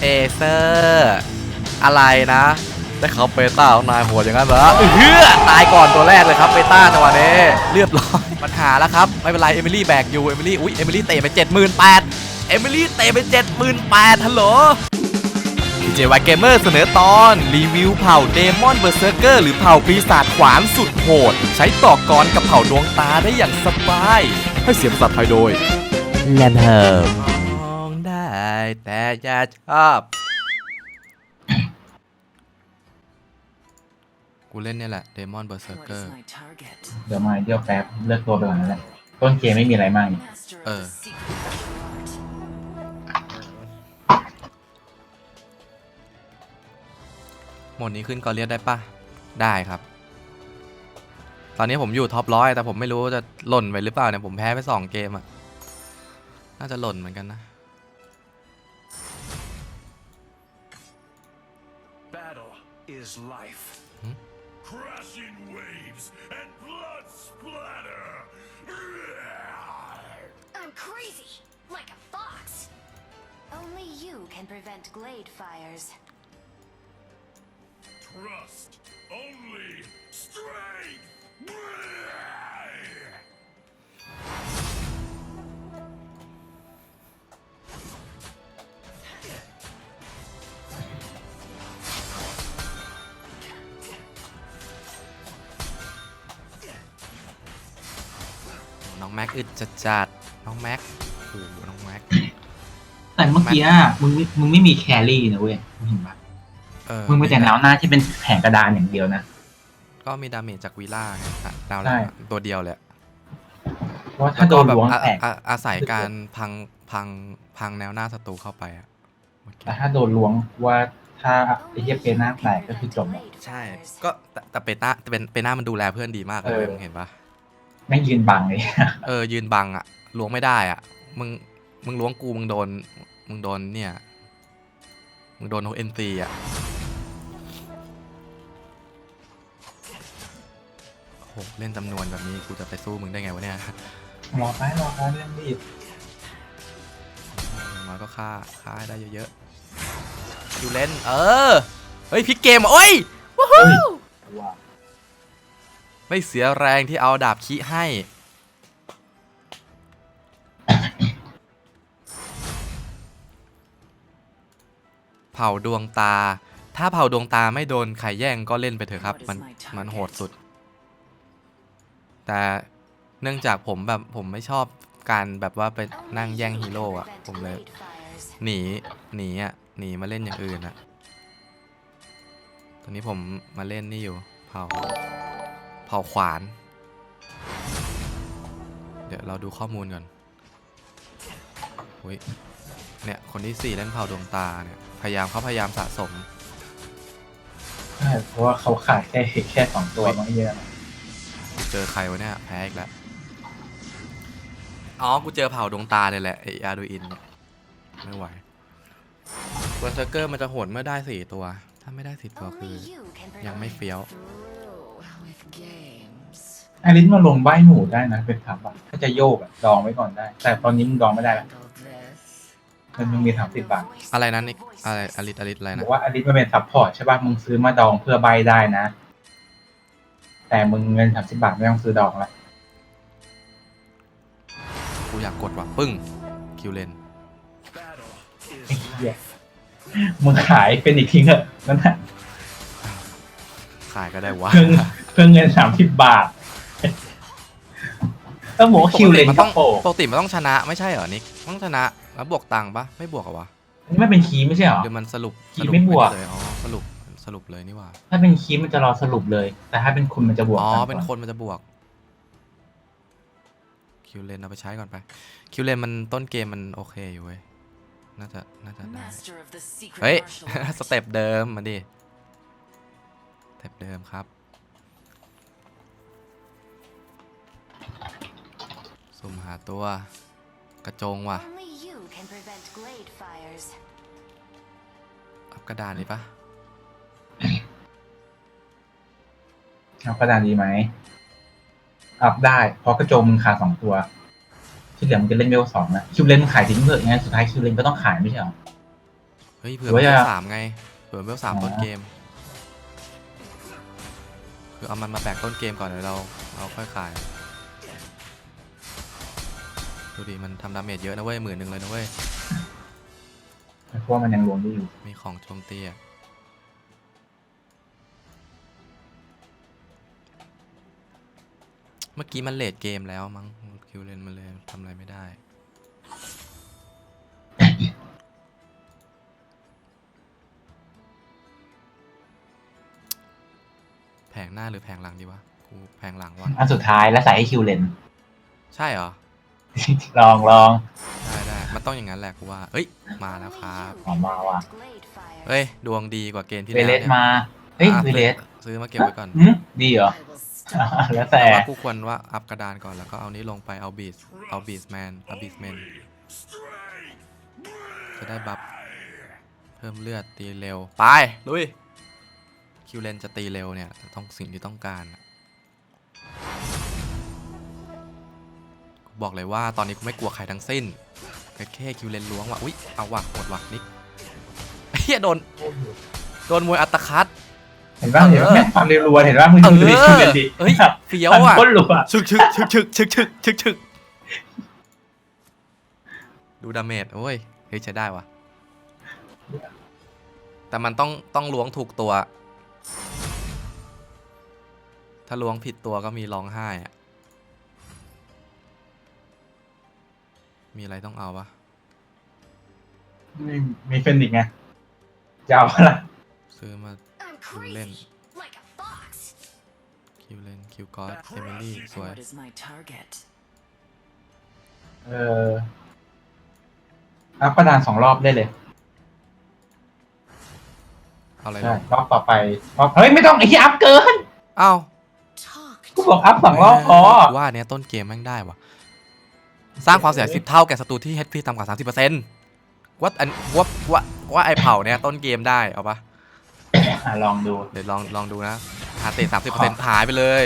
เอเซอร์อะไรนะได้เขาเปต้าของนายโหดอย่างนั้นเหรอเฮือตายก่อนตัวแรกเลยครับเปต้าจังหวะนี้เรียบร้อยปัญหาแล้วครับ ไม่เป็นไรเอมิลี่แบกอยู่เอมิลี่อุ้ยเอมิลี่เตะไป 78,000เอมิลี่เตะไป 78,000ฮัลโหลเจวายเกมเมอร์เสนอตอน รีวิวเผ่าเดมอนเบอร์เซอร์เกอร์หรือเผ่าปีศาจขวานสุดโหด ใช้ต่อกรกับเผ่าดวงตาได้อย่างสบาย ให้เสียงภาษาไทยโดยแลนเฮิร์ แต่อย่าชอบ กูเล่นเนี่ยแหละเดมอนเบอร์เซอร์เกอร์ เดี๋ยวมาเดี๋ยวแป๊บเลือกตัวไปก่อนนั่นแหละต้นเกมไม่มีอะไรมากนี่เออ โหมดนี้ขึ้นกอเลียสได้ปะได้ครับ ตอนนี้ผมอยู่ท็อปร้อยแต่ผมไม่รู้จะหล่นไปหรือเปล่าเนี่ยผมแพ้ไปสองเกมอะน่าจะหล่นเหมือนกันนะ is life. Hmm? Crashing waves and blood splatter. I'm crazy, like a fox. Only you can prevent glade fires. Trust only strength. ม็กอึดจัดจัดๆน้องแม็กโอ้โหน้องแม็กแต่เมื่อกี้อะมึงไม่มึงไม่มีแครี่นะเว้ยมึงเห็นปะเออมึงไปแต่แนวหน้าที่เป็นแผงกระดานอย่างเดียวนะ ก็มีดาเมจจากวีล่าไงอะดาวใช่แล้วตัวเดียวเลยเพราะว่าถ้าโดนแล้ล้วงก็บบแตกอาอาอาศัยการพังพังพังแนวหน้าศัตรูเข้าไปอะเมื่อกี้แต่ถ้าโดนล้วงว่าถ้าไอ้เหี้ยเป็นหน้าแตกก็คือจบอะ ใช่ ก็แต่แต่เปต้าเป็นเปต้ามันดูแลเพื่อนดีมากเลยเออมึงเห็นปะ แม่งยืนบังเลยเออยืนบังอะล้วงไม่ได้อะมึงมึงล้วงกูมึงโดนมึงโดนเนี่ย มึงโดนเอ็นซีอะโอ้โหเล่นจำนวนแบบนี้กูจะไปสู้มึงได้ไงวะเนี่ยรอไปรอไปเรื่องรีบอย่างน้อยก็ฆ่าฆ่าให้ได้เยอะๆคิวเล่น เออ เฮ้ยพลิกเกมอะโอ้ยว้าวเฮ้ยว้าว ไม่เสียแรงที่เอาดาบคิให้ เผาดวงตา ถ้าเผาดวงตาไม่โดนใครแย่งก็เล่นไปเถอะครับ มันมันโหดสุด แต่เนื่องจากผมแบบผมไม่ชอบการแบบว่าไปนั่งแย่งฮีโร่อะผมเลยหนีหนีอะหนีมาเล่นอย่างอื่นอะตอนนี้ผมมาเล่นนี่อยู่เผา เผาขวาน เดี๋ยวเราดูข้อมูลก่อนอุ้ยเนี่ย คนที่สี่เล่นเผาดวงตาเนี่ย พยายามเขาพยายามสะสม ใช่เพราะว่าเขาขาดแค่แค่สองตัวมันไม่เยอะนะกูเจอใครวะเนี่ย แพ้อีกแล้ว อ๋อ กูเจอเผาดวงตาเนี่ยแหละไออาดูอินเนี่ยไม่ไหวเบอร์เซอร์เกอร์มันจะโหดเมื่อได้สี่ตัว ถ้าไม่ได้สี่ตัวคือ ยังไม่เฟี้ยวไอริสมาลงใบหมูได้นะเป็นทับอะถ้าจะโยกอะดองไว้ก่อนได้ แต่ตอนนี้มึงดองไม่ได้ละ มันมึงมีสามสิบบาท อะไรนั้นนี่อะไรอลิตอลิตอะไรบนะอกว่าอลิสมันเป็นซัพพอร์ตใช่ป่ะมึงซื้อมาดองเพื่อใบได้นะ แต่มึงเงินสามสิบบาทไม่ต้องซื้อดองละกูอยากกดว่ะปึ้งคิวเลน Battle ไอ้ is เหี้ยมึงขายเป็นอีกทีเถอะนั่นแหละขายก็ได้วะ เพื่อเพื่อเงินสามสิบบาทต้องบอ กว่าคิวเลนมันกัต้บองโปปกติมันต้องชนะไม่ใช่เหรอนิกต้องชนะแล้วบวกตังค์ปะไม่บวกเหรอวะอันนี้ไม่เป็นคีย์ไม่ใช่เหรอ เดี๋ยวมันสรุปคีสย์รุปไม่บวกด้เลยอ๋อสรุปสรุปเลยนี่หว่าถ้าเป็นคีย์มันจะรอสรุปเลย แต่ถ้าเป็นคุณมันจะบวกอ๋อตังค์เป็นก่คนมันจะบวกคิวเลนเอาไปใช้ก่อนไปคิวเลนมันต้นเกมมันโอเคอยู่เว้ยน่าจะน่าจะได้ เฮ้ยสเต็ปเดิมมาดิสเต็ปเดิมครับ สุ่มหาตัว กระโจงว่ะ Only you can prevent glade fires. อัพกระดานนี่ปะเอากระดานดีไหม อัพได้ เพราะกระโจมมึงขาดสองตัว ที่เหลือมึงจะเล่นเวลสองนะคิวเลนมึงขายทิ้งเถอะยังไงสุดท้ายคิวเลนก็ต้องขายไม่ใช่เหรอ เฮ้ยเผื่อหรือเวว่าลจะ สามไงเผื่อเวลสามอ๋อต้นเกมคือเอามันมาแบกต้นเกมก่อนเดี๋ยวเราเอาค่อยขาย ดูดิมันทำดาเมจเยอะนะเว้ยหมื่นหนึ่งเลยนะเว้ยเพราะว่ามันยังรวมได้อยู่ มีของโจมตีอะเมื่อกี้มันเลดเกมแล้วมั้งคิวเลนมันเลยทำอะไรไม่ได้แผงหน้าหรือแผงหลังดีวะ กูแผงหลังวะอันสุดท้ายแล้วใส่ให้คิวเลน ใช่เหรอ ลองลองได้ได้มันต้องอย่างนั้นแหละกูว่าเอ้ยมาแล้วครับออกมาว่ะ Glade fire. เฮ้ยดวงดีกว่าเกมที่เวแล้วเลเนี่สยมาเฮ้ยอะเวเลสซื้อมาเก็บไว้ก่อนหืมดีเหรอ I will stop. แล้วแต่แต่ว่ากูควรว่าอัพกระดานก่อนแล้วก็เอานี้ลงไปเอาบีสเอาบีสแมนเอาบีสแมน Strength. จะได้บัฟเพิ่มเลือดตีเร็วไปลุยคิวเลนจะตีเร็วเนี่ยต้องสิ่งที่ต้องการอะกู บอกเลยว่าตอนนี้กูไม่กลัวใครทั้งสิ้นแค่แค่คิวเลนล้วงว่ะอุ๊ยเอาว่ะหมดว่ะนิกเฮียโดนโดนมวยอัตคัดเห็นป่ะเห็นเอป่ะอแม่งความเร็วรัวเห็นป่ะมึงเอดูดิอคิวเลนดิเฮ้ยเฟี้ยวมันอะโคตรรัวชึกชึกชึกชึกชึกชึกชึกชึกดูดาเมจโอ้ยเฮ้ยใช้ได้วะแต่มันต้องต้องล้วงถูกตัว ถ้าล้วงผิดตัวก็มีร้องไห้อะ มีอะไรต้องเอาปะมีมีเฟนิกซ์ไงจะเอาอะไรซื้อมา I'm Kill Lin. crazy. Like a fox. คิวเลนคิวกอสเอมิลี่ สวย What is my target? เอออัพกระดานสองรอบได้เลยเอาอะไรใช่ลงรอบต่อไปรอบเฮ้ย ไม่ต้องไอ้ที่อัพเกิน เอ้า Talk กูบอกอัพสองรอบพอกูว่าอันเนี้ยต้นเกมแม่งได้วะ สร้างความเสียหายสิบเท่าแก่ศัตรูที่ HP ต่ำกว่า30%ว่าอันว่าว่าว่าไอเผาเนี่ยต้นเกมได้เอาปะอะลองดู เดี๋ยวลองลองดูนะหาเตะสามสิบเปอร์เซ็นต์หายไปเลย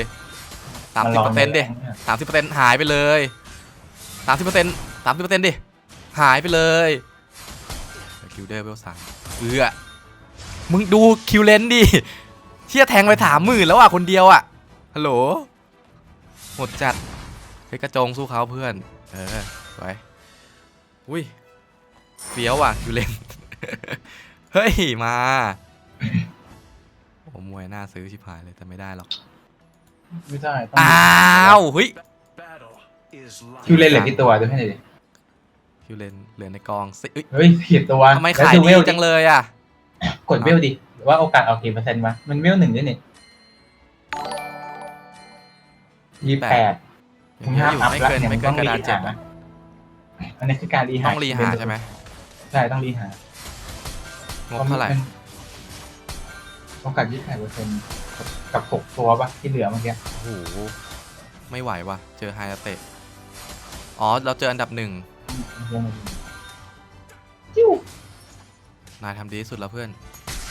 สามสิบลเปอร์เซ็นต์ดิสามสิบเปอร์เซ็นต์หายไปเลยสามสิบเปอร์เซ็นต์สามสิบเปอร์เซ็นต์ดิหายไปเลยคิวเดอร์เวลสามเอือมึงดูคิวเลนดิเชี่ยแทงไปถามหมื่นแล้วอะคนเดียวอะฮัลโหลหมดจัดเฮ้ยกระจงสู้เขาเพื่อน เออสวยอุ้ยเฟี้ยวว่ะคิวเลนเฮ้ย มาโอ้มวยน่าซื้อชิบหายเลยแต่ไม่ได้หรอก ไม่ได้ต้องอ้าวเฮ้ย Battle is life. คิวเลนเหลือกี่ตัวดูให้หน่อยดิคิวเลนเหลือในกองสิเอ้ยเฮ้ยผิดตัวทำไมขายดีจังเลยอะ กดเวลดิว่าโอกาสออกกี่เปอร์เซ็นต์วะมันเวลหนึ่งด้วยนี่ยี่แปด อย่างนี้อยู่ไม่เกินไม่เกินกระดานเจ็ดนะนะอันนี้คือการรีหาต้องรีหาใช่ไหมใช่ต้องรีหางบเท่าไหร่โอกาสยี่สิบแปดเปอร์เซ็นต์กับหกตัวปะที่เหลือเมื่อกี้โอ้โหไม่ไหวว่ะเจอไฮอาเตะอ๋อ เราเจออันดับหนึ่งจิ้วนายทำดีที่สุดแล้วเพื่อน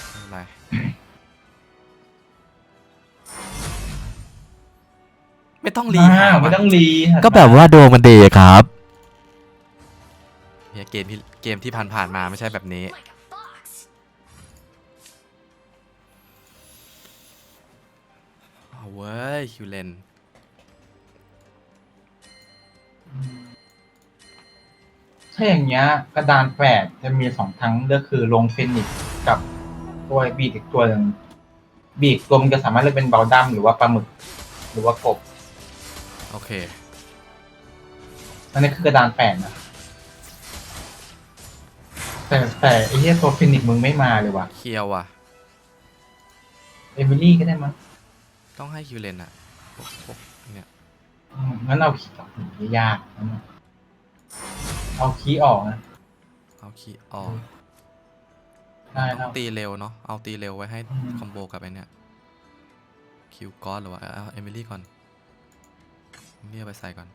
ไม่เป็นไร ไม่ต้องรีหาอ้าวไม่ว่ะต้องรีก็แบบว่าดวงมันดีครับ เนี่ยเกมที่เกมที่ผ่านๆมาไม่ใช่แบบนี้ like a fox. เอาเว้ยคิวเลนถ้าอย่างเงี้ยกระดานแปดจะมีสองทั้งเลือกคือลงเฟนิกซ์กับตัวบีกอีกตัวหนึ่งบีกตัวมันจะสามารถเลือกเป็นเบลดัมหรือว่าปลาหมึก หรือว่ากบ โอเค อันนี้คือกระดานแปดนะ แต่แต่ไอ้เหี้ยตัวฟินิกซ์มึงไม่มาเลยว่ะ เคียวว่ะ เอมิลี่ก็ได้มั้งต้องให้คิวเลนอะพวกพวกเนี่ยอืมงั้นเอาคีย์ออกหนียากนั่นน่ะเอาคีย์ออกนะเอาคีออกได้ต้แล้อว งตีเร็วเนาะเอาตีเร็วไว้ให้อืม คอมโบกับไอเนี่ยคิวกอสหรือว่าเอาเอมิลี่ก่อน เอมิลี่เอาไปใส่ก่อน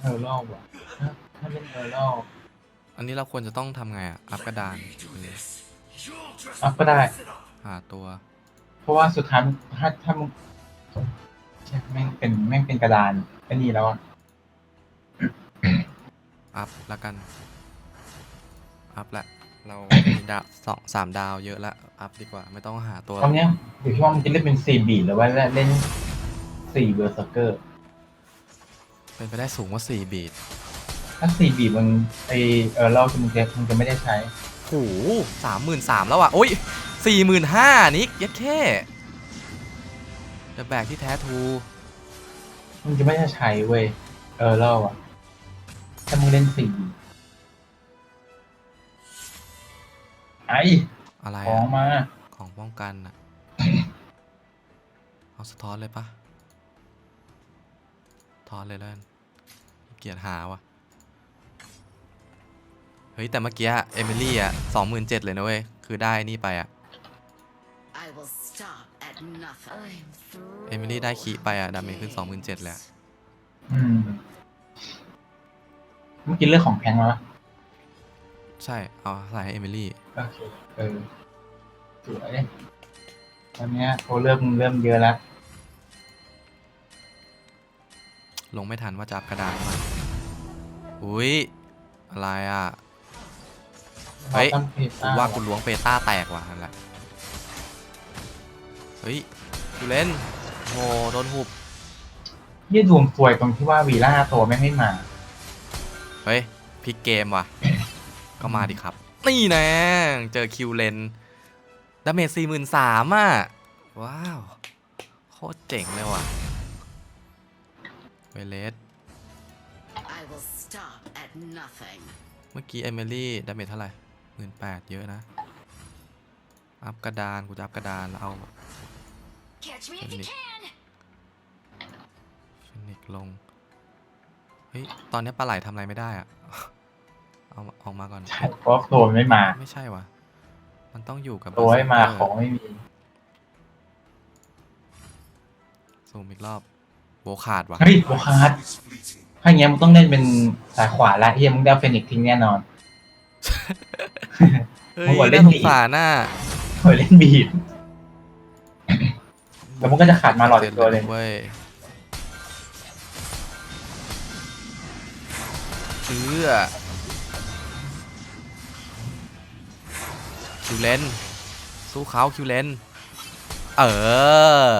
เออรอบว่ะถ้าถ้าเล่นเออรอบอันนี้เราควรจะต้องทำไงอะอัพกระดาน You'll just อัพก็ได้ mess it up. หาตัว เพราะว่าสุดท้ายถ้าถ้ามึงเชี่ยแม่งเป็นแม่งเป็นกระดานก็นี่แล้วอะอัพละกัน อัพแหละ เรา มีดาวสองสามดาวเยอะละ อัพดีกว่า ไม่ต้องหาตัว ตอนเนี้ยอยู่ที่ว่ามันจะเล่นเป็นสี่บีทหรือว่าเล่น สี่เบอร์เซอร์เกอร์ เป็นไปได้สูงกว่าสี่บีทถ้าสี่บีทมันไอเออเราจะมันจะมันจะไม่ได้ใช้ โหสามหมื่นสามแล้วอะ โอ้ยสี่หมื่นห้านิกยัดแค่จะแบกที่แท้ทูมันจะไม่ได้ใช้เว้ยเออเราอะถ้ามึงเล่นสี่บีทไออะไรของอะมา ของป้องกันอะเอาสะท้อนเลยปะ ทอนเลยแล้วกันขี้เกียรหาว่ะเฮ้ย แต่เมื่อกี้เอมิลี่อะสองหมื่นเจ็ดเลยนะเว้ย คือได้นี่ไปอะ I will stop at nothing. เอมิลี่ได้คีไปอะดาเมจขึ้นสองหมื่นเจ็ดเลยอะอืมเมื่อกี้เรื่องของแพงมาปะใช่ เอาใส่ให้เอมิลี่ โอเค เออสวยตอนเนี้ยเขาเริ่มเริ่มเยอะแล้ว ลงไม่ทันว่าจะอัพกระดานมาอุ้ยอะไรอะ เฮ้ยเราทำเพจกูว่ากูล้วงเปต้าแตกว่ะนั่นแหละ เฮ้ยกูเล่นโหโดนหุบยี่ดวงสวยตรงที่ว่าวีล่าตัวไม่ให้มา เฮ้ยพลิกเกมว่ะ ก็มาดิครับ นี่แน่เจอคิวเลนดาเมจสี่หมื่นสามอะ ว้าว โคตรเจ๋งเลยว่ะ เวเลส I will stop at nothing. เมื่อกี้เอมิลี่ดาเมจเท่าไหร่หมื่นแปดเยอะนะ อัพกระดาน กูจะอัพกระดานแล้วเอา Catch me if you can! ฟินิกลง เฮ้ย ตอนนี้ปลาไหลทำอะไรไม่ได้อะเอาออกมาก่อนใช่เพราะตัวมันไม่มา ไม่ใช่วะมันต้องอยู่กับตัวไม่มา Berserker ของไม่มี ซูมอีกรอบ โบขาดว่ะเฮ้ยโบคาร์ด Is fleeting. ถ้าอย่างเงี้ยมึงต้องเล่นเป็นสายขวาละเฮียมึงได้เฟนิกซ์ทิ้งแน่นอนเฮ้ยผมว่าเล่น่านสดีงสารน่ะเฮ้ยเล่นบีดแล้วมันก็จะขาดมาหลอดอีกตัวหนึ่งเว้ยเอือคิวเลนสู้เขาคิวเลนเออ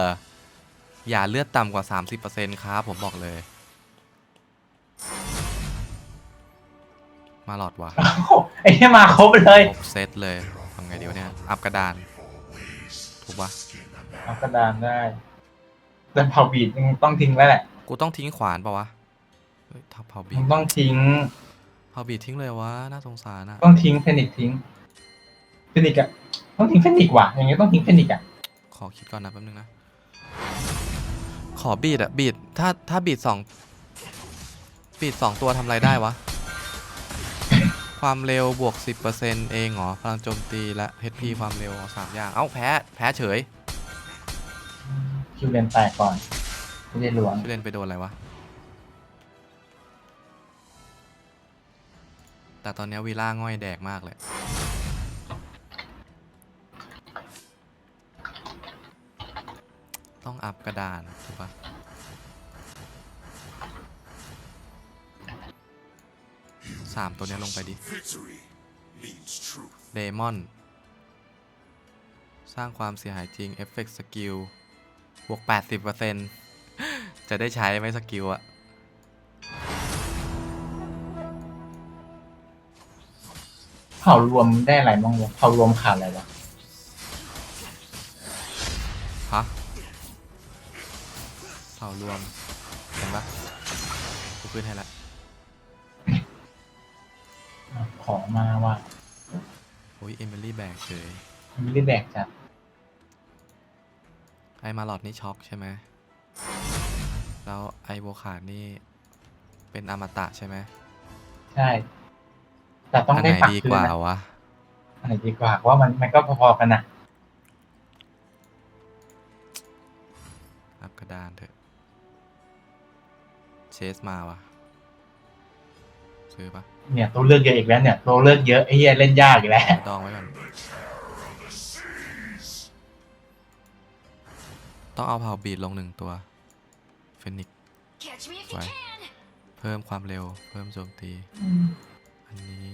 อย่าเลือดต่ำกว่า 30%ครับผมบอกเลย มาหลอดว่ะโอ้โหไอ้เหี้ยมาครบเลยครบเซตเลยทำไงดีวะเนี่ย อัพกระดาน ถูกปะเอากระดานได้ แต่เผาบีดมึงต้องทิ้งแล้วแหละ กูต้องทิ้งขวานปะวะเฮ้ยทับเผาบีมึดงต้องทิ้ง เผาบีดทิ้งเลยวะ น่าสงสารอะต้องทิ้งเฟนิกซ์ทิ้งเฟนิกซ์อะต้องทิ้งเฟนิกซ์ว่ะอย่างเงี้ยต้องทิ้งเฟนิกซ์อะขอคิดก่อนนะแป๊บนึงนะ ขอบีดอะบีดถ้าถ้าบีดสองบีดสองตัวทำอะไรได้วะ ความเร็วบวก 10%เองเหรอพลังโจมตีและ HP ความเร็วสามอย่าง เอ้าแพ้ แพ้เฉยคิวเลนแตกก่อนไม่ได้หลวงชื่อเล่นไปโดนอะไรวะ แต่ตอนนี้วีล่าง่อยแดกมากเลย ต้องอัพกระดานถูกปะสามตัวเนี้ยลงไปดิ Victory means truth. เดมอน สร้างความเสียหายจริง เอฟเฟกต์สกิล บวก 80%จะได้ใช้ไหมสกิลอะเผารวมได้อะไรบ้างวะเผารวมขาดอะไรวะ รวมเห็นปะกูขึ้นให้ละอะของมาว่ะโอ้ยเอมิลี่แบกเฉยไม่ได้แบกจัดไอมาหลอดนี่ช็อกใช่ไหมแล้วไอโวขาดนี่เป็นอมตะใช่ไหมใช่ แต่ต้องอันได้ไหนปักดีคืกนว่าอะวะ อันไหนดีกว่าเพราะว่ามันมันก็พอๆกันนะ สมาวะซื้อปะเนี่ยตัวเลือกเยอะอีกแล้วเนี่ยตัวเลือกเยอะไอ้เหี้ยเล่นยากอีกแล้ว ดองไว้ก่อน ต้องเอาเผาบีดลงหนึ่งตัวเฟนิก Catch me if you Right. can! เพิ่มความเร็ว เพิ่มโจมตี อันนี้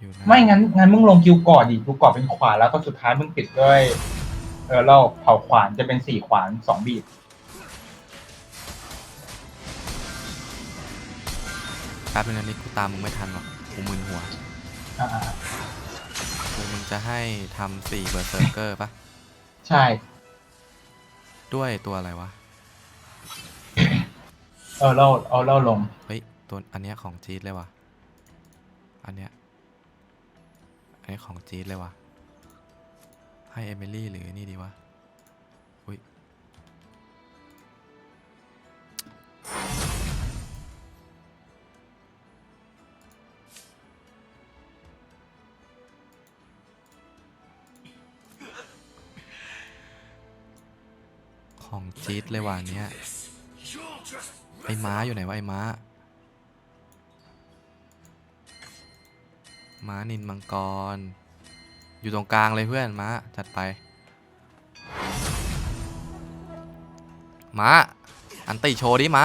อยู่นะไม่งั้นงั้นมึงลงคิวก่อนดิคิวก่อนเป็นขวานแล้วก็สุดท้ายมึงปิดด้วย เออเราเผาขวานจะเป็นสี่ขวานสองบีบ ป๊บนึงนะนี่กูตามมึงไม่ทันหรอกกูมึนหัวอ่าคือมึงจะให้ทำสี่เบอร์เซอร์เกอร์ปะใช่ ด้วยตัวอะไรวะเออเราเอาเราลง เฮ้ยตัวอันเนี้ยของจี๊ดเลยว่ะอันเนี้ยอันนี้ของจี๊ดเลยว่ะให้เอมิลี่หรือนี่ดีวะ จี๊ดเลยว่ะอันเนี้ย You'll just ไอ้ม้าอยู่ไหนวะไอ้ม้า ม้านินมังกร อยู่ตรงกลางเลยเพื่อนม้าจัดไป ม้า อันติโชว์ดิม้า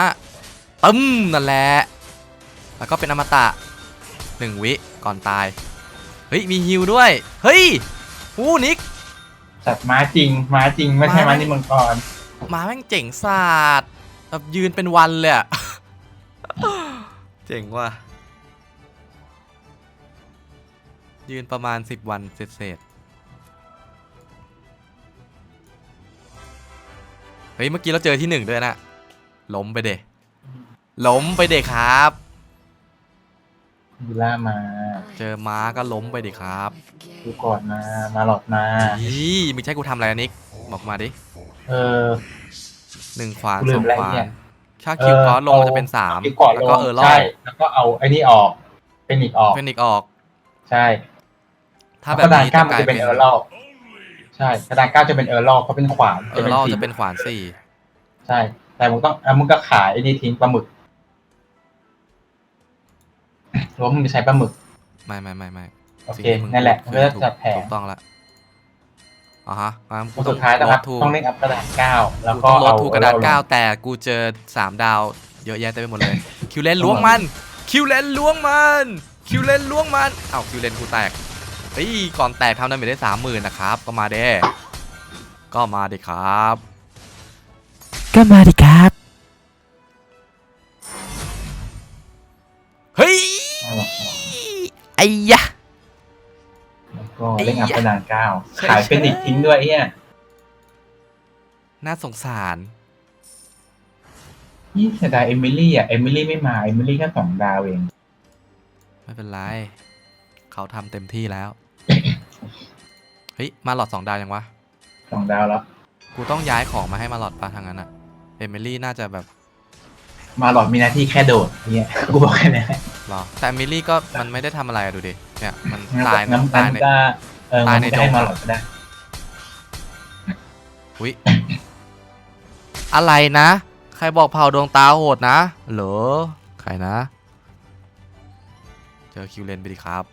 ตึ้มนั่นแหละ แล้วก็เป็นอมตะหนึ่งวิก่อนตาย เฮ้ย มีฮิวด้วย เฮ้ย อู้นิกสัตว์ม้าจริง ม้าจริง ไม่ใช่ม้าม้านี่มังกร ม้าแม่งเจ๋งศาสตร์แบบยืนเป็นวันเลยอะเจ๋งว่ะ ยืนประมาณ 10 วันเศษๆเฮ้ย เมื่อกี้เราเจอที่หนึ่งด้วยนะ ล้มไปเดะล้มไปเดะครับ ดูล่ามา เจอม้าก็ล้มไปดิครับ ดูก่อนมา มาหลอดมา นี่มึงใช่กูทำอะไรอะนิก บอกมาดิ เออ หนึ่งขวานกูลืสอมงแล้วขวาเนี่นย ถ้าคิวก้อนลงมันจะเป็นสามคิวก่อนแล้วลก็งเออรอใช่บแล้วก็เอาไอ้นี่ออก เป็นอีกออก เฟนิกออก ใช่ถ้าแล้วแบบกระดานนี้เก้าต้องมันกลายจะเป็เป็นนเออร์ลอกใช่กระดานเก้าจะเป็นเออร์ลอกเพราะเป็นขวานเออรอบสีจะเป็นขวานสี่ใช่ แต่มึงต้องอะมึงก็ขายไอ้นี่ทิ้งปลาหมึกหรือว่ามึงจะใช้ปลาหมึก ไม่ไม่ไม่ไม่โอสิ่เคงที่มึงนั่นแหละพูมันดก็คือจะจัดแผถูงกต้องละ อ๋อฮะงั้นกูคนสุดท้ายนะครับทูต้องเล่นอัพกระดานเก้าแล้วกูก็ต้องลดเอาทูกระดานอลงเก้าแต่กูเจอสามดาว เยอะแยะเต็มไปหมดเลย คิวเลนล้วงมัน คิวเลนล้วงมัน คิวเลนล้วงมันเอ้าคิวเลนกูแตกเฮ้ยก่อนแตกทำดาเมจได้สามหมื่นนะครับ ก็มาเด้ก็มาดิครับ ก็มาดิครับ เฮ้ยเอาหรอกไอ้ยะแล้ว ก็เล่นอัพกระดานเก้าใช่ขายใช่เป็นอีกทิ้งด้วยไอ้เนี่ยน่าสงสารนี่เสียดายเอมิลี่อะ เอมิลี่ไม่มา เอมิลี่แค่สองดาวเอง ไม่เป็นไร เขาทำเต็มที่แล้ว เฮ้ย มาหลอดสองดาวยังวะสองดาวแล้ว กูต้องย้ายของมาให้มาหลอดปะทางนั้นอะเอมิลี่น่าจะแบบ มาหลอดมีหน้าที่แค่โดดเนี่ย กูบอกแค่นี้รอ แต่เอมิลี่ก็มันไม่ได้ทำอะไรอะดูดิ เนี่ยมันงั้นตายงั้นตายงั้นใน ก็เออตายมันในก็ให้ดง มาหลอดก็ได้อุ้ยอะไรนะ ใครบอกเผาดวงตาโหดนะเหรอใครนะ เจอคิวเลนไปดิครับ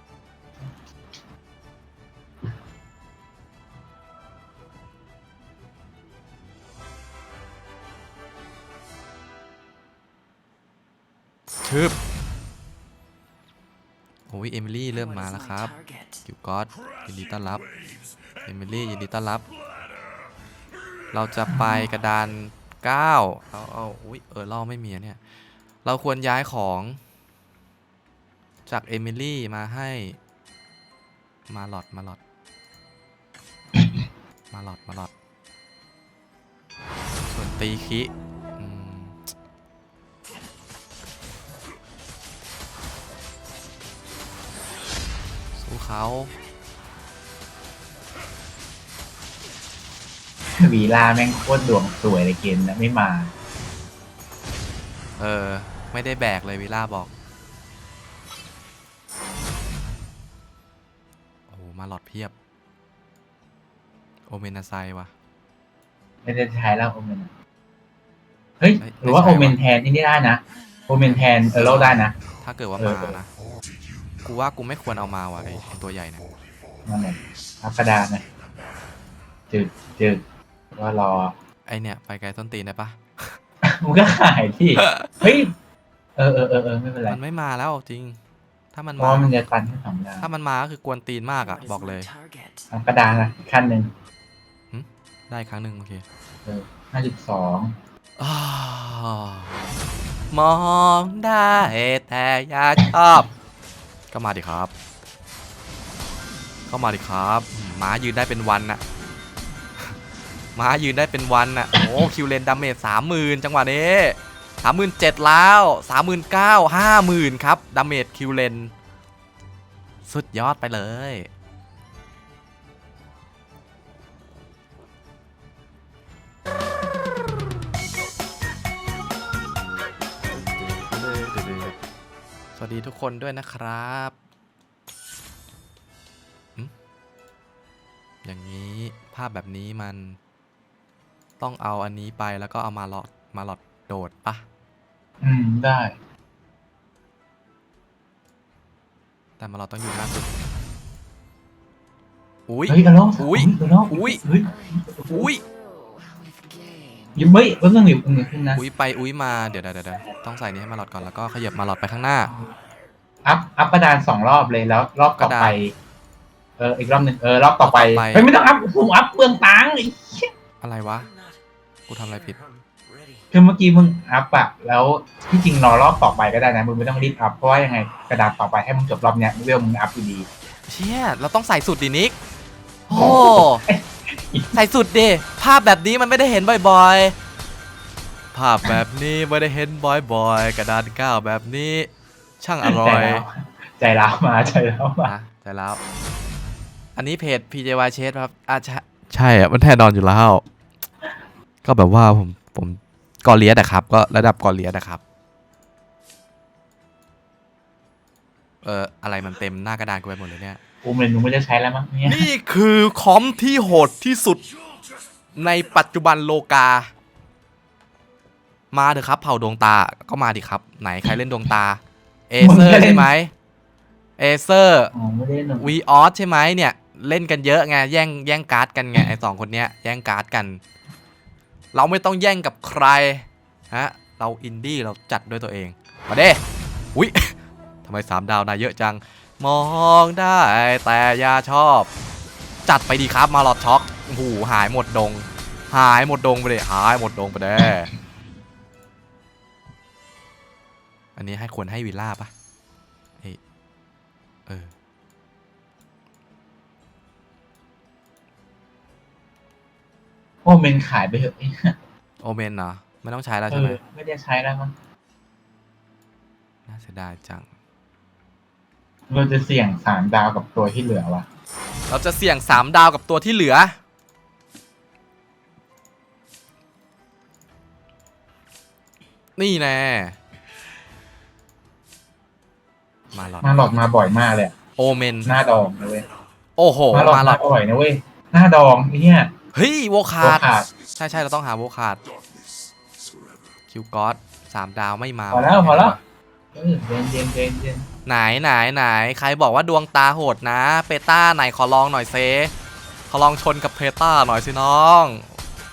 ชึบ โอ้ยเอมิลี่เริ่มมาแล้วครับอยู่ก๊อตยินดีต้อนรับเอมิลี่ยินดีต้อนรับ เราจะไปกระดานเก้าเราเอาอุ้ยเออล่อไม่มีอะเนี่ย เราควรย้ายของ จากเอมิลี่มาให้มาหลอดมาหลอดมาหลอดมาหลอดส่วนตีคิ เขาวีลาแม่งโคตรดวงสวยเลยเกมนะไม่มา เออ ไม่ได้แบกเลยวิล่าบอกโอ้โหมาหลอดเพียบ โอเมนาไซวะไม่ได้ใช้แล้วโอเมนเฮ้ยไม่หรือว่าไม่โอใช่เมนวะแทนนี่ได้นะ โอเมนแทนเออร์โลได้นะ ถ้าเกิดว่าเออมานะ กูว่ากูไม่ควรเอามาว่ะไอ้ไอ้ตัวใหญ่เนี่ยนั่นแหละอัพกระดานนะจืดจืดว่ารอ ไอเนี่ยไปไกลต้นตีนได้ปะมึงก็ขายที่ เฮ้ย เออเออเออเออไม่เป็นไรมันไม่มาแล้วจริง ถ้ามันเพราะมา ว่ามันจะตันแค่สองดาวถ้ามันมาก็คือกวนตีนมากอะบอกเลย Target. เอากระดานละอีกขั้นหนึ่งได้ครั้งหนึ่งโอเคเออห้าสิบสองอ้าวมองได้แต่อย่าชอบ ก็มาดิครับก็มาดิครับมม้ายืนได้เป็นวันน่ะม้ายืนได้เป็นวันน่ะ โอ้คิวเลนดาเมจสามหมื่นจังหวะนี้สามหมื่นเจ็ดแล้วสามหมื่นเก้าห้าหมื่นครับดาเมจคิวเลน สุดยอดไปเลย สวัสดีทุกคนด้วยนะครับอืมอย่างนี้ภาพแบบนี้มันต้องเอาอันนี้ไปแล้วก็เอามาหลอดมาหลอดโดดปะอืม ได้ แต่มาหลอดต้องอยู่หน้าสุดอุ้ยเฮ้ยกระโลกอุ๊ยกระโลกอุ๊ยเฮ้ยอุ้ย ยิ้มเฮ้ยเพิ่งหนิวมึงขึ้นนะอุ้ยไปอุ้ยมาเดี๋ยวเดี๋ยวเดี๋ยวต้องใส่นี้ให้มาหลอดก่อนแล้วก็ขยับมาหลอดไปข้างหน้า อัพอัพกระดานสองรอบเลยแล้วรอบต่อกระดานไป เอออีกรอบหนึ่งเออรอบต่อไปรอบต่อไป เฮ้ยไม่ต้องอัพผมอัพเปลืองตังค์ไอ้อะไรวะ กูทำอะไรผิด คือเมื่อกี้มึงอัพอะแล้วที่จริงรอรอบต่อไปก็ได้นะมึงไม่ต้องรีบอัพเพราะว่ายังไงกระดานต่อไปให้มึงจบรอบเนี้ยเวลมึงอัพอยู่ดี เชี่ยเราต้องใส่สุดดินิก โอ้ ใส่สุดดิภาพแบบนี้มันไม่ได้เห็นบ่อยๆ ภาพแบบนี้ไม่ได้เห็นบ่อยๆ กระดานก้าวแบบนี้ช่างอร่อยใจร้าวมาใจร้าวมานะใจแล้ว อันนี้เพจ PJY Chase ครับอะใช่ใช่อะมันแน่นอนอยู่แล้ว ก็แบบว่าผมผมกอเลียสอะครับ ก็ระดับกอเลียสอะครับ เอออะไรมันเต็มหน้ากระดานกูไปหมดเลยเนี่ย กูเมนมึงไม่ได้ใช้แล้วมั้งเนี่ยนี่คือคอมที่โหดที่สุดในปัจจุบันโลกา มาเถอะครับ เผ่าดวงตา ก็มาดิครับ ไหนใครเล่นดวงตา เอเซอร์ใช่ไหมเอเซอร์อ๋อไม่ได้หนึ่งวีออสใช่ไหมเนี่ย เล่นกันเยอะไงแย่งแย่งการ์ดกันไงไอสองคนเนี้ยแย่งการ์ดกัน เราไม่ต้องแย่งกับใครฮะเราอินดี้เราจัดด้วยตัวเองมาเด้อุ้ย ทำไมสามดาวนายเยอะจัง มองได้แต่อย่าชอบ จัดไปดีครับมาหลอดช็อกโอ้โหหายหมดดง หายหมดดงไปเลยหายหมดดงไปเด้อันนี้ให้ควรให้วิลล่าปะเอ้ยเออโอ้เมนขายไปเถอะไอ้เหี้ยโอเมนเหรอไม่ต้องใช้แล้วเอใช่ไหมอไม่ได้ใช้แล้วมั้งน่าเสียดายจัง เราจะเสี่ยงสามดาวกับตัวที่เหลือวะเราจะเสี่ยง3ดาวกับตัวที่เหลือ นี่แน่มาหลอดมาหลอดมาบ่อยมากเลยอะโอเมน หน้าดองนะเว้ยโอ้โห มาหลอดมาหลมาอดบ่อยนะเว้ยหน้าดองไอ้เนี่ยเฮ้ยโวคาตัวดขาดใช่ใช่เราต้องหาโวคาดคิวกอสสามดาวไม่มาพอแล้วพอแล้ว เออเย็นเย็นเย็นเย็นไหนไหนไหนใครบอกว่าดวงตาโหดนะเปต้าไหนขอลองหน่อยเซขอลองชนกับเพต้าหน่อยสิน้อง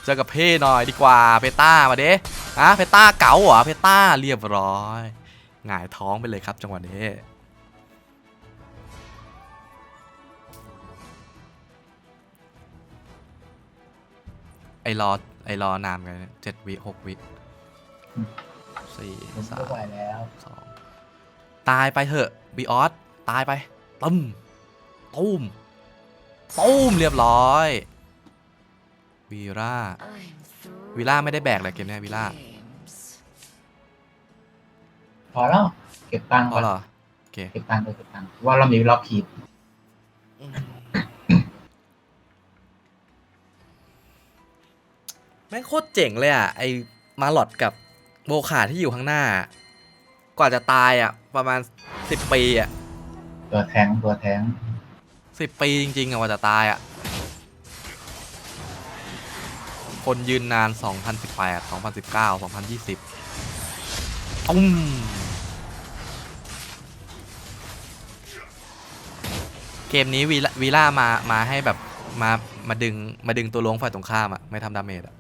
เจอกับเพ่หน่อยดีกว่าเพต้ามาเด้อะเพต้าเก๋าเหรอเพต้าเรียบร้อยหงายท้องไปเลยครับจังหวะนี้ไอรอไอรอนานกันเจ็ดวิหกวิสี่สามแล้วสอง ตายไปเถอะบีออสตายไปตึมตุ้มตุ้มเรียบร้อยวีร่า I'm through วีร่าไม่ได้แบกเลยเกมเนี้ยวีร่า games. พอแล้วเก็บตังค์อ๋ก่ออนเหรอโอเคเก็บตังค์เลยเก็บตังค์ว่ารอบนี้รอบผิดแม่งโคตรเจ๋งเลยอะไอมาหลอดกับโบขาที่อยู่ข้างหน้า กว่าจะตายอะ ประมาณสิบปีอะตัวแทงตัวแทงสิบปีจริงๆอะกว่าจะตายอะ คนยืนนาน 2018 2019 2020ตุ้มเกมนี้วีล่าวีล่ามามาให้แบบมามาดึงมาดึงตัวลวงฝ่ายตรงข้ามอะไม่ทำดาเมจอะ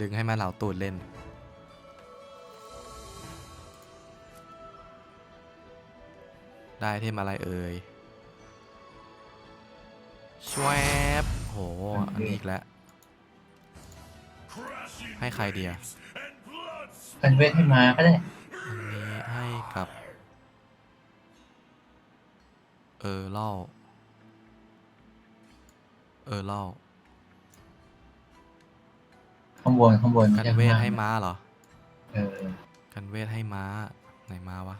ดึงให้มาเหล่าตูดเล่น ได้เทมอะไรเอ่ยชวบโห อันนี้อีกแล้ว Crashing ให้ใครเดีย waves and blood เป็นเวทให้มาก็ได้ อันนี้ให้กับ เออเล่า เออเล่าข้างบนข้างบนกันเวทให้ม้าเหรอ เออ กันเวทให้ม้า ไหนม้าวะ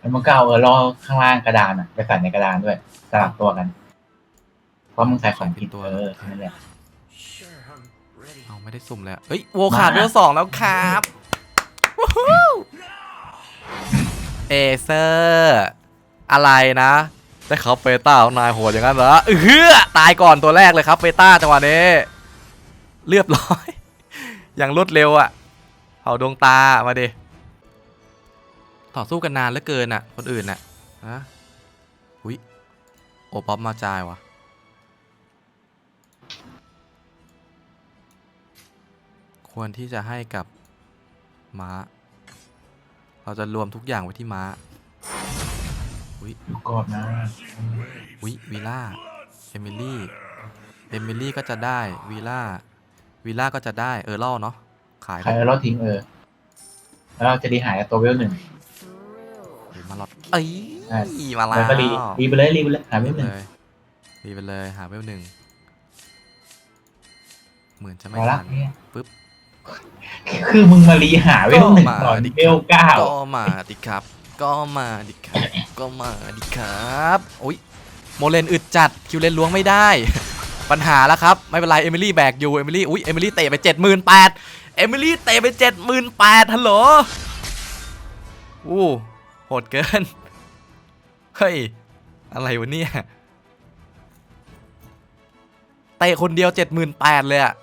แล้วมันก็เอาเออล่อข้างล่างกระดานอะไปใส่ในกระดานด้วยสลับตัวกัน เพราะมึงใส่ของผิดใส่ผิดตัวเออนั่นแหละ Sure, I'm ready. เอาไม่ได้สุ่มเลยอะเอ้ยโวขาดเวลสองแล้วครับวู้ฮู้เอเซอร์อะไรนะแต่เขาเปต้าของนายโหดอย่างนั้นเหรอเออตายก่อนตัวแรกเลยครับเปต้าจังหวะนี้เรียบร้อย อย่างรวดเร็วอะเผาดวงตามาดิ ต่อสู้กันนานเหลือเกินอะคนอื่นอะฮะอุ้ยโอป๊อปมาจายวะควรที่จะให้กับม้า เราจะรวมทุกอย่างไว้ที่ม้า อุ้ยดูกรอบนะวิวีล่า เอมิลี่ เอมิลี่ก็จะได้วีล่าวีล่าก็จะได้เออเล่าเนาะ ขายใครเอาล่อทิ้งเออ แล้วเราจะดีหายตัวเวลหนึ่งหรือ มาลอดเอ้ยใช่มาแล้แล้ววก็รีรีไปเลยรีไปเลยหาเวรีลบหนึ่งเลยรีบไปเลยหาเวลหนึ่งเหมือนจะพไม่อละทัน เนี่ยปึ๊บคือมึงมารีหาเวลหนึ่งก็มาตอนดิเวลเก้าก็มาดิครับ ก็มาดิครับ ก็มาดิครับโอ้ยโมเลนอึดจัดคิวเลนล้วงไม่ได้ ปัญหาแล้วครับ ไม่เป็นไร เอมิลี่แบกอยู่ เอมิลี่อุ้ยเอมิลี่เตะไปเจ็ดหมื่นแปดเอมิลี่เตะไปเจ็ดหมื่นแปดฮัลโหลอู้ โหดเกิน เฮ้ย อะไรวะเนี่ยเตะคนเดียวเจ็ดหมื่นแปดเลยอะ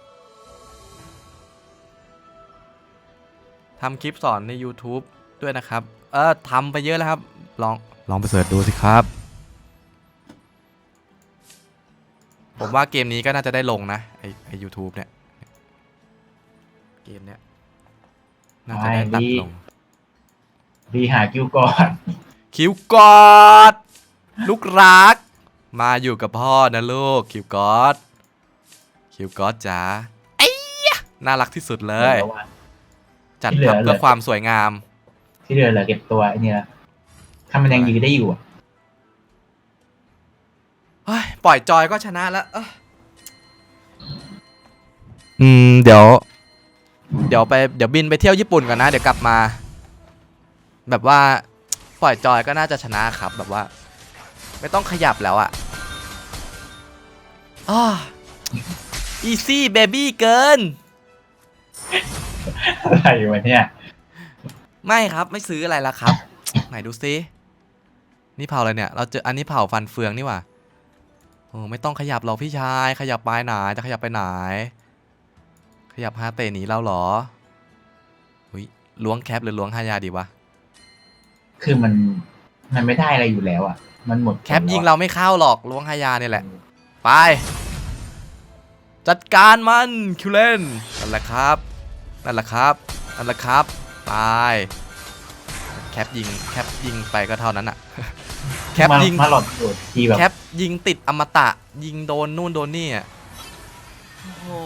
ทำคลิปสอนใน YouTube ด้วยนะครับ เออทำไปเยอะแล้วครับ ลอง ลองไปเสิร์ชดูสิครับ ผมว่าเกมนี้ก็น่าจะได้ลงนะ ไอไอยูทูบเนี่ย เกมเนี้ย น่าจะได้ตัดลง รีหาคิวก่อน คิวกอด ลูกรัก มาอยู่กับพ่อนะลูก คิวกอด คิวกอดจ๋าไอ้ยะน่ารักที่สุดเลยแล้วว่าจัดที่เหลือทำเพื่อเลยความสวยงาม ที่เหลือเหลือเก็บตัวไอ้นี่ละถ้ามันยังยืนได้อยู่อะเฮ้ยปล่อยจอยก็ชนะแล้วเอ้ยอืม เดี๋ยว เดี๋ยวไป เดี๋ยวบินไปเที่ยวญี่ปุ่นก่อนนะ เดี๋ยวกลับมา แบบว่าปล่อยจอยก็น่าจะชนะครับแบบว่า ไม่ต้องขยับแล้วอะอ่าอีซี่เบบี้เกิน อะไรวะเนี่ย ไม่ครับไม่ซื้ออะไรแล้วครับ ไหนดูซิ นี่เผาอะไรเนี่ย เราเจออันนี้เผาฟันเฟืองนี่หว่าโอ้ไม่ต้องขยับหรอกพี่ชาย ขยับไปไหนจะขยับไปไหน ขยับฮาเตะหนีเราเหรออุ้ยล้วงแคปหรือล้วงฮายาดีวะ คือมันมันไม่ได้อะไรอยู่แล้วอะ มันหมดแคปยิงเราไม่เข้าหรอกล้วงฮายาเนี่ยแหละ ไป จัดการมันคิวเลนนั่นแหละครับนั่นแหละครับนั่นแหละครับตายแคปยิงแคปยิงไปก็เท่านั้นอะแคปมายิงมาหลอดโดดทีแบบแคปยิงติดอมตะ ยิงโดนนู่นโดนนี่อะโอ้